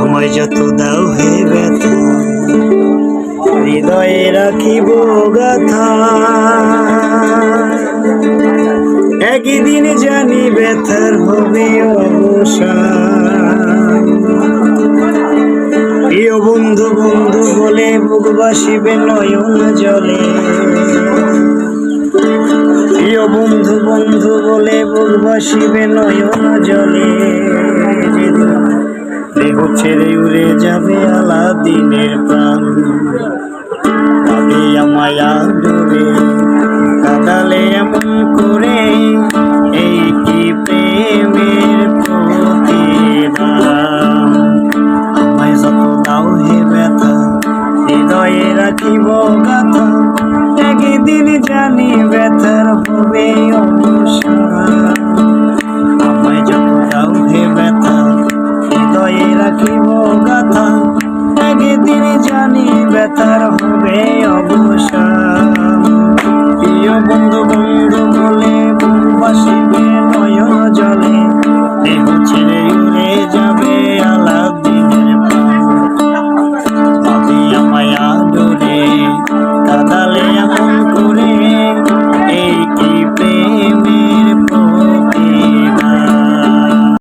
আমায় যত দাও হে ব্যথা, হৃদয়ে রাখিব গাথা। একদিন জানি ব্যথার হবে প্রিয় বন্ধু বন্ধু বলে বুক বাসিবে নয়ন জলে। প্রিয় বন্ধু বন্ধু বলে বুক বাসিবে নয়ন জলে। ছেড়ে উড়ে যাবে আলাদিনের প্রাণ। তবে আমায় আদরে কাদালে এমন করে এই কি প্রেমের প্রতিদান আমায় যত দাও হে ব্যথা, হৃদয়ে রাখিব গাথা